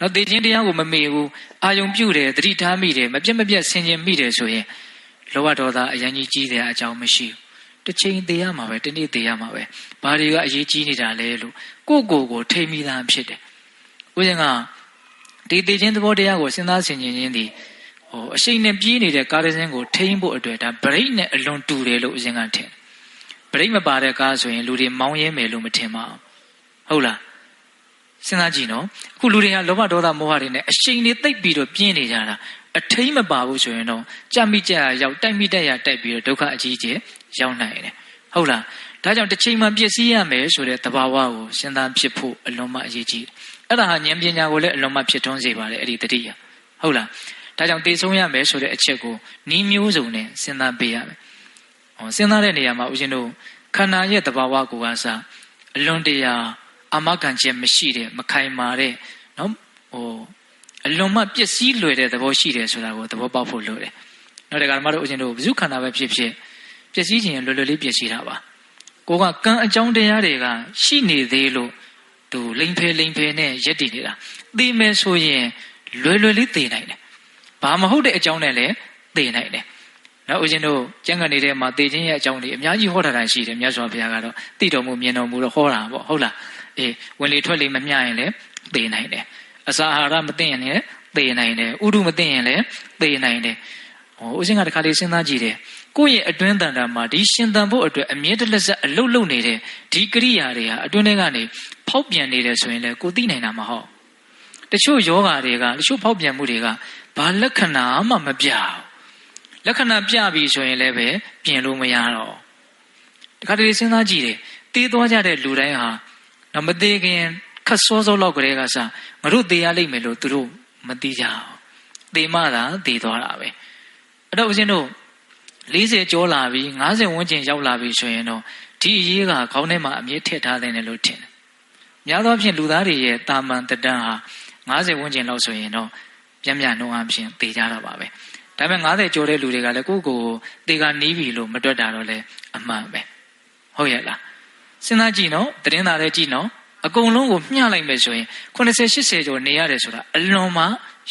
နော်တေခြင်းတရားကိုမမေ့ဘူးအာယုံပြုတ်တယ်တတိထားမိတယ်မပြတ်မပြတ်ဆင်ခြင်မိတယ်ဆိုရင်လောဘဒေါသအရင်ကြီးကြီးတဲ့အကြောင်းမရှိဘူးတစ်ချိန်သေးရမှာပဲတစ်နေ့သေးရမှာပဲဘာတွေကအရေးကြီးနေတာလဲလို့ကိုယ့်ကိုယ်ကိုထိမိသားဖြစ်တယ်ဥစဉ်ကဒီတေခြင်းသဘောတရားကိုစဉ်းစားဆင်ခြင်ခြင်းဒီဟိုအရှိန်နဲ့ပြေးနေတဲ့ကားတစ်စင်းကိုထိန်းဖို့အတွက်ဒါဗရိတ်နဲ့အလွန်တူတယ်လို့ဥစဉ်ကထင်ဗရိတ်မပါတဲ့ကားဆိုရင်လူတွေမောင်းရဲမယ်လို့မထင်ပါဘူးဟုတ်လား စဉ်းစားကြည့်နော်အခုလူတွေကလောဘဒေါသမောဟတွေနဲ့အရှိန်တွေတိတ်ပြီးတော့ပြင်းနေကြတာအထိမ့်မပါဘူးဆိုရင်တော့ကြမိကြရရောက်တိုက်မိတက်ရတိုက်ပြီးတော့ဒုက္ခအကြီးကျယ်ရောက်နိုင်တယ်ဟုတ်လားဒါကြောင့်တစ်ချိန်မှပြည့်စည်ရမယ်ဆိုတဲ့သဘာဝကိုစဉ်းစားဖြစ်ဖို့အလွန်မှအရေးကြီးတယ်အဲ့ဒါဟာဉာဏ်ပညာကိုလည်းအလွန်မှဖြစ်ထွန်းစေပါတယ်အဲ့ဒီတတိယဟုတ်လားဒါကြောင့်တည်ဆုံးရမယ်ဆိုတဲ့အချက်ကိုနီးမျိုးစုံနဲ့စဉ်းစားပေးရမယ်ဟောစဉ်းစားတဲ့နေရာမှာဦးဇင်းတို့ခန္ဓာရဲ့သဘာဝကိုကစားအလွန်တရာ အာမခံချက်မရှိတဲ့မခိုင်မာတဲ့နော်ဟိုအလွန်မှပျက်စီးလွယ်တဲ့သဘောရှိတယ်ဆိုတာကိုသဘောပေါက်ဖို့လိုတယ်။နောက်တကယ်မှတို့ဦးဇင်းတို့ဘု து ခန္ဓာပဲဖြစ်ဖြစ်ပျက်စီးခြင်းလွယ်လွယ်လေးပျက်စီးတာပါ။ကိုကကံအကြောင်းတရားတွေကရှိနေသေးလို့သူလိန်ဖဲလိန်ဖဲနဲ့ရက်တည်နေတာ။သိမယ်ဆိုရင်လွယ်လွယ်လေးသိနိုင်တယ်။ဘာမဟုတ်တဲ့အကြောင်းနဲ့လည်းသိနိုင်တယ်။နော်ဦးဇင်းတို့ကျမ်းဂန်နေတဲ့မှာသိခြင်းရဲ့အကြောင်းတွေအများကြီးဟောတာတိုင်းရှိတယ်မြတ်စွာဘုရားကတော့သိတော်မူမြင်တော်မူတော့ဟောတာပေါ့ဟုတ်လား။ အေးဝင်လေထွက်လေမမျှရင်လည်းသေနိုင်တယ်အစာအာဟာရမသိရင်လည်းသေနိုင်တယ်ဥဒုမသိရင်လည်းသေနိုင်တယ်ဟောဦးစင်းကတခါလေးစဉ်းစားကြည့်တယ်ကိုယ့်ရဲ့အတွင်းတန်တာမှာဒီရှင်သန်ဖို့အတွက်အမြဲတလက်ဆက်အလုတ်လုတ်နေတဲ့ဒီကရိယာတွေဟာအတွင်းထဲကနေဖောက်ပြန်နေတယ်ဆိုရင်လည်းကိုသိနိုင်တာမဟုတ်တချို့ယောဂါတွေကတချို့ဖောက်ပြန်မှုတွေကဘာလက္ခဏာမှမပြဘူးလက္ခဏာပြပြီဆိုရင်လည်းပဲပြင်လို့မရတော့တခါတလေစဉ်းစားကြည့်တယ်တေးသွားကြတဲ့လူတိုင်းဟာနော် မသေးခင်ခက်စောစောလောက်ကလေးကစငါတို့သေရလိမ့်မယ်လို့သူတို့မသိကြအောင်သေမှသာသေသွားတာပဲအဲ့တော့ဦးဇင်းတို့40ကျော်လာပြီ50ဝန်းကျင်ရောက်လာပြီဆိုရင်တော့ဒီအရေးကခေါင်းထဲမှာအမြင့်ထည့်ထားတယ်လို့ထင်တယ်များသောအားဖြင့်လူသားတွေရဲ့တာမန်တတန်းဟာ50ဝန်းကျင်လောက်ဆိုရင်တော့ပြန်ပြန်နှုံအားဖြင့်သေကြတော့ပါပဲဒါပေမဲ့90ကျော်တဲ့လူတွေကလည်းကိုယ့်ကိုယ်သေကနီးပြီလို့မတွက်တာတော့လည်းအမှန်ပဲဟုတ်ရဲ့လား စဉ်းစားကြည့်နော်တရင်သားလည်းကြည့်နော်အကုန်လုံးကိုမျှလိုက်မယ်ဆိုရင်80 80ကျော်နေရတယ်ဆိုတာအလွန်မှ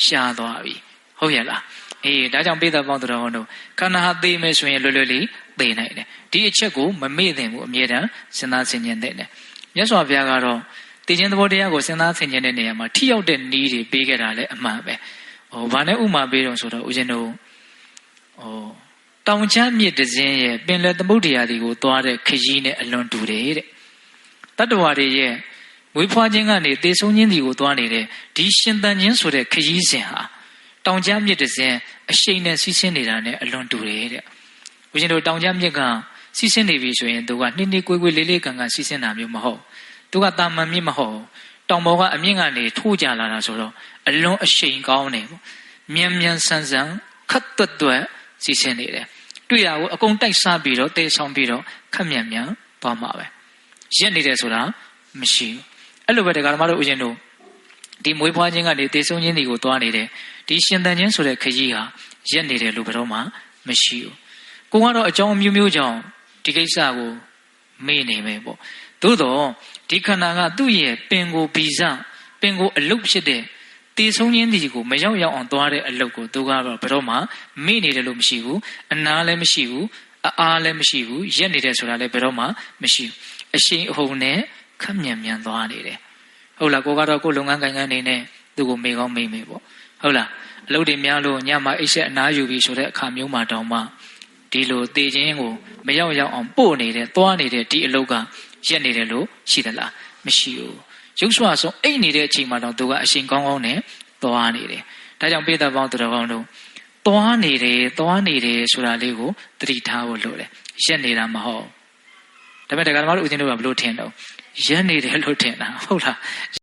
ရှားသွားပြီဟုတ်ရဲ့လားအေးဒါကြောင့်ပိဿပေါင်းတော်ဟောတို့ခန္ဓာဟာသိမယ်ဆိုရင်လွယ်လွယ်လေးသိနိုင်တယ်ဒီအချက်ကိုမမေ့သင့်ဘူးအမြဲတမ်းစဉ်းစားဆင်ခြင်သင့်တယ်မြတ်စွာဘုရားကတော့သိခြင်းသဘောတရားကိုစဉ်းစားဆင်ခြင်တဲ့နေရာမှာထိရောက်တဲ့နည်းတွေပေးခဲ့တာလည်းအမှန်ပဲဟိုဘာနဲ့ဥမာပေးတော့ဆိုတော့ဦးဇင်းတို့ဟို တောင်ချမ်းမြစ်တစင်းရဲ့ပင်လယ်သမုဒ္ဒရာတွေကိုသွားတဲ့ခရီးနဲ့အလွန်တူတယ်တဲ့တတ္တဝါတွေရဲ့ဝေဖွားခြင်းကနေတေဆုံးခြင်းတွေကိုသွားနေတဲ့ဒီရှင်သန်ခြင်းဆိုတဲ့ခရီးစဉ်ဟာတောင်ချမ်းမြစ်တစင်းအရှိန်နဲ့စီးဆင်းနေတာနဲ့အလွန်တူတယ်တဲ့ဦးရှင်တို့တောင်ချမ်းမြစ်ကစီးဆင်းနေပြီဆိုရင်သူကနှင်းနှင်းကွေးကွေးလေးလေးကန်ကန်စီးဆင်းတာမျိုးမဟုတ်သူကတာမန်မြစ်မဟုတ်တောင်ပေါ်ကအမြင့်ကနေထိုးကြလာတာဆိုတော့အလွန်အရှိန်ကောင်းတယ်ပေါ့မြန်မြန်ဆန်ဆန်ခတ်တွတ်တွတ်စီးဆင်းနေတယ် တွေ့ရကိုအကုန်တိုက်စားပြီးတော့တေဆောင်ပြီးတော့ခက်မြန်မြန်သွားမှာပဲရက်နေတယ်ဆိုတာမရှိဘူးအဲ့လိုပဲတရားဓမ္မတို့ဥရှင်တို့ဒီမွေးဖွားခြင်းကနေတေဆုံးခြင်းတွေကိုသွားနေတဲ့ဒီရှင်သန်ခြင်းဆိုတဲ့ခကြီးဟာရက်နေတယ်လို့ဘယ်တော့မှမရှိဘူးကိုကတော့အကြောင်းအမျိုးမျိုးကြောင့်ဒီကိစ္စကိုမေ့နေမယ်ပေါ့သို့တော့ဒီခန္ဓာကသူ့ရဲ့ပင်ကိုဗီဇပင်ကိုအလုတ်ဖြစ်တဲ့ တည်ဆုံးခြင်းဒီကိုမရောက်ရောက်အောင်သွားတဲ့အလုပ်ကိုသူကတော့ဘယ်တော့မှမေ့နေတယ်လို့မရှိဘူးအနာလည်းမရှိဘူးအားလည်းမရှိဘူးရက်နေတယ်ဆိုတာလည်းဘယ်တော့မှမရှိဘူးအရှိန်အဟုန်နဲ့ခက်မြန်မြန်သွားနေတယ်ဟုတ်လားကိုကတော့ကိုလုပ်ငန်းကိုင်ငန်းနေနဲ့သူ့ကိုမေကောင်းမေးမေပေါ့ဟုတ်လားအလုပ်တွေများလို့ညမှာအိတ်ဆက်အနားယူပြီးဆိုတဲ့အခါမျိုးမှာတောင်မှဒီလိုတည်ခြင်းကိုမရောက်ရောက်အောင်ပို့နေတဲ့သွားနေတဲ့ဒီအလုပ်ကရက်နေတယ်လို့ရှိသလား မရှိဘူးရုပ်ဆွဆုံးအိတ်နေတဲ့အချိန်မှာတော့သူကအရှင်ကောင်းကောင်းနဲ့သွားနေတယ်ဒါကြောင့်ပိဿပေါင်းသူတော်ကောင်းတို့သွားနေတယ်သွားနေတယ်ဆိုတာလေးကိုသတိထားဖို့လိုတယ်ရက်နေတာမဟုတ်ဒါပေမဲ့ဒကာဓမ္မတို့ဦးဇင်းတို့ကဘလို့ထင်တော့ရက်နေတယ်လို့ထင်တာဟုတ်လား